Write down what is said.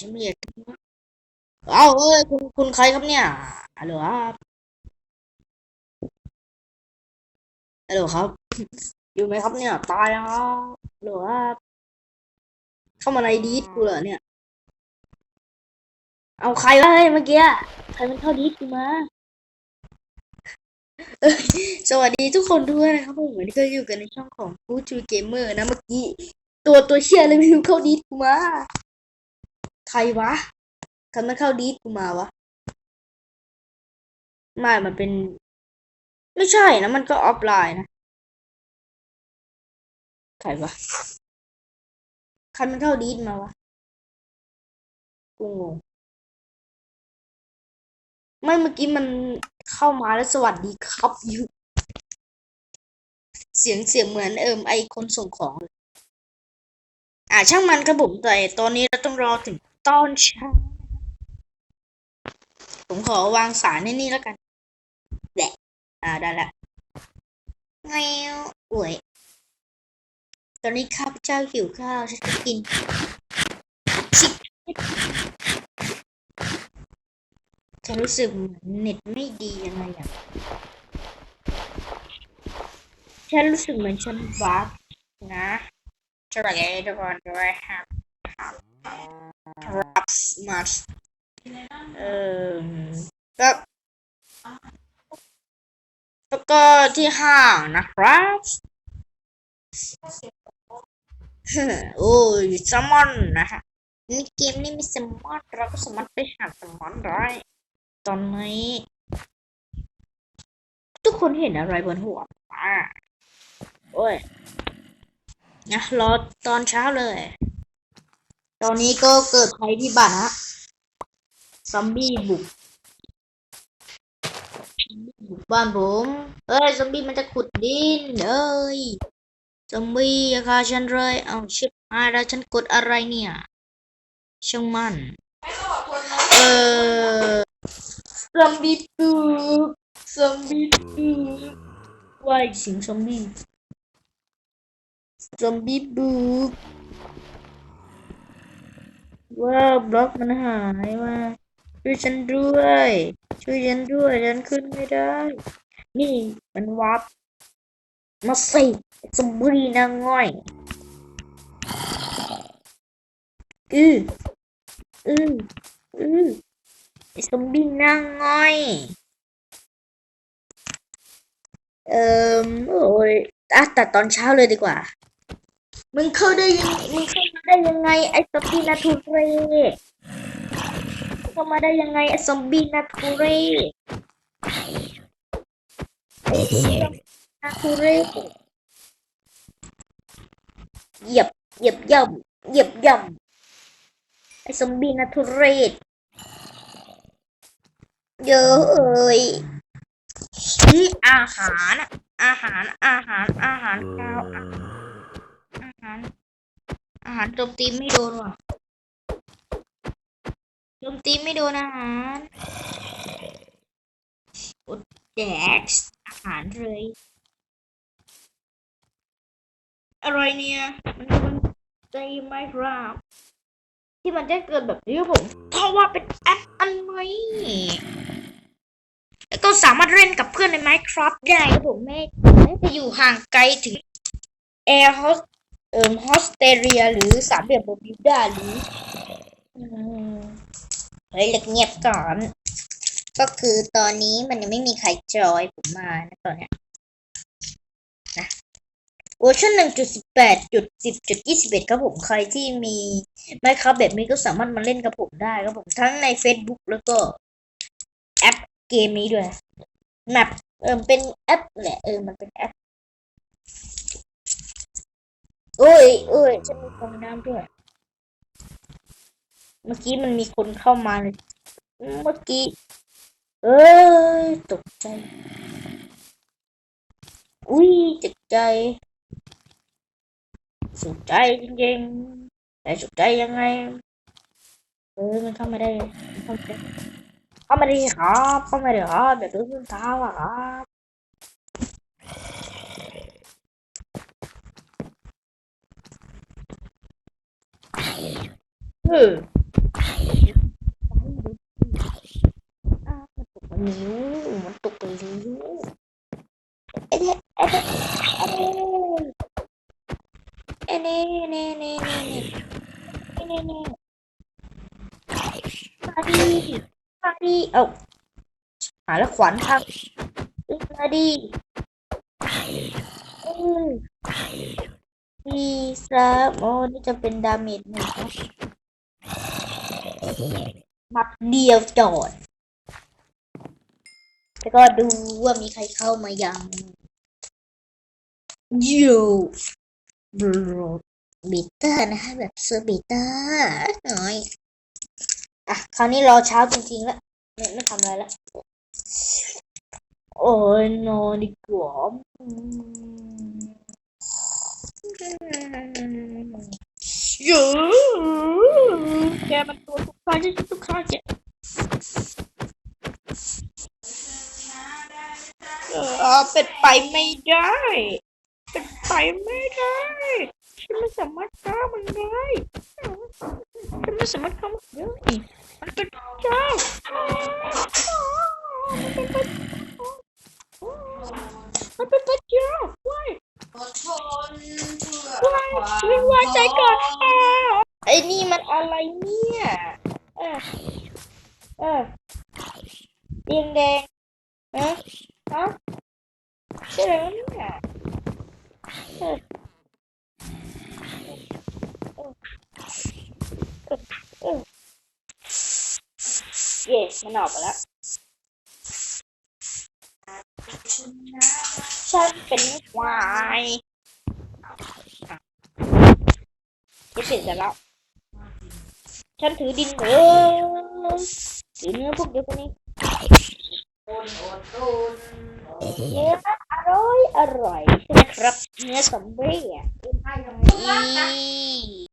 ฉันไม่อยากเอาเอ้ยคุณคุณใครครับเนี่ยฮัลโหลครับฮัลโหลครับ อยู่ไหมครับเนี่ย ตายแล้วฮัลโหลครับเข้ามาในดีดกูเหรอเนี่ย เอาใครวะเฮ้ยเมื่อกี้ใครมันเข้าดีดกูมาสวัสดีทุกคนด้วยนะครับผมวันนี้ก็อยู่กันในช่องของ g o o d to Gamer นะเมื่อกี้ ตัวตัวเชี่ยเลยไม่รู้เข้าดีดกูมา ใครวะใครมันเข้าดีดกูมาวะ ไม่ มันเป็น ไม่ใช่นะ มันก็ออฟไลน์นะ ใครวะ ใครมันเข้าดีดมาวะ กูงง ไม่เมื่อกี้มันเข้ามาแล้วสวัสดีครับอยู่เสียงเสียงเหมือนเอิมไอคนส่งของ อ่าช่างมันครับผมแต่ตอนนี้เราต้องรอถึง ตอนเช้าผมขอวางสารในนี่แล้วกันแหละอ่าได้ละแงวอวยตอนนี้ข้าพเจ้าหิวข้าวฉันจะกินชิคฉันรู้สึกเหมือนเน็ตไม่ดียังไงอะฉันรู้สึกเหมือนฉันบักนะสวัสดีทุกคนด้วยครับครับ มาเอ่อก็แล้วก็ที่ห้างนะครับโอ้ยแซลมอนนะฮะในเกมนี้มีแซลมอนเราก็สามารถไปหาแซลมอนได้ตอนนี้ทุกคนเห็นอะไรบนหัวอ่าโอ้ยนะรอตอนเช้าเลย ตอนนี้ก็เกิดภัยพิบัติฮะซอมบี้บุกบุกบ้านผมเอ้ยซอมบี้มันจะขุดดินเอ้ยซอมบี้อย่าฆ่าฉันเลยเอาชิบหายแล้วฉันกดอะไรเนี่ยช่างมันเออซอมบี้บุกซอมบี้บุกว่ายสิงซอมบี้ซอมบี้บุก ว้าบล็อกมันหายมาช่วยฉันด้วย ช่วยฉันด้วยฉันขึ้นไม่ได้ นี่มันวับมาสิซอมบีนางง่อยอืออืออือไอ้ซอมบีนางง่อยเอ่อโอ้ยอะตัดตอนเช้าเลยดีกว่า มึงเข้าได้ยังมึงเข้ามาได้ยังไงไอ้ซอมบี้นาทูเรศเข้ามาได้ยังไงไอ้ซอมบี้นาทูเรศไอ้ซอมบี้นาทูเรศเหยียบเหยียบย่ำเหยียบย่ำไอ้ซอมบี้นาทูเรศเยอะเอ้ยอาหารอาหารอาหารอาหารข้าวอาหาราหารโจมตีไม่โดนว่ะโจมตีไม่โดนอาหารอดแดกอาหารเลยอะไรเนี่ยมันมันใจไหมครับที่มันจะเกิดแบบนี้ผมเพราะว่าเป็นแอปอันใหม่แล้วก็สามารถเล่นกับเพื่อนใน Minecraft ได้ครับผมไม่ไม่ไปอยู่ห่างไกลถึง Air Host เอ่อฮอสเตเรีย หรือสามเหลี่ยมโบบิวดาหรืออืมเฮ้ยเงียบก่อน ก็คือตอนนี้มันยังไม่มีใครจอยผมมานะตอนเนี้ยนะเวอร์ชันหนึ่งจุดสิบแปดจุดสิบจุดยี่สิบเอ็ดครับผมใครที่มีไมครับแบบนี้ก็สามารถมาเล่นกับผมได้ครับผมทั้งใน Facebook แล้วก็แอปเกมนี้ด้วยแมปเออเป็นแอปแหละเออมันเป็นแอป โอ้ยโอ้ยฉันมีฟองน้ำด้วย เมื่อกี้มันมีคนเข้ามาเลยเมื่อกี้ เอ้ยตกใจ อุ้ยตกใจ สุดใจจริงๆแต่สุดใจยังไง เออมันเข้ามาได้เข้ามาได้เข้ามาดีครับเข้ามาดีครับเดี๋ยวดูเท้าอะครับ คือนิ้วมันตกเป็นนิ้วเอ๊ะเอ๊ะเอ๊ะเน่เน่เน่เน่เน่เน่มาดีมาดีเอ้าหาแล้วขวัญครับมาดีอืมดีครับโอ้นี่จะเป็นดาเมจหนึ่งครับ มัดเดียวจอด แล้วก็ดูว่ามีใครเข้ามายังยูบรบิเตอร์นะฮะแบบเซอร์บิเตอร์หน่อย อะ คราวนี้รอเช้าจริงๆแล้วไม่ไม่ทำอะไรแล้ว โอ้ยนอนดีกว่า เออเป็นไปไม่ได้เป็นไปไม่ได้ฉันไม่สามารถฆ่ามันได้ฉันไม่สามารถฆ่ามันได้มันเป็นเจ้ามันเป็นพระเจ้าว้ายอดเพื่อว้ายวิงวาใจก่อนอ้าวไอ้นี่มันอะไรเนี่ยเออเออแดงแดงเอ๊ะฮะ ใช่แล้วเนี่ยเออเย่มันออกไปแล้ว ฉันเป็นควายจะเสร็จแล้ว ฉันถือดินเออถือเนื้อพวกเดียวกันนี้ทนอดทนเนื้ออ ร่อย อร่อยใช่ไหมครับ เนื้อซอมบี้อะให้ทำไมอี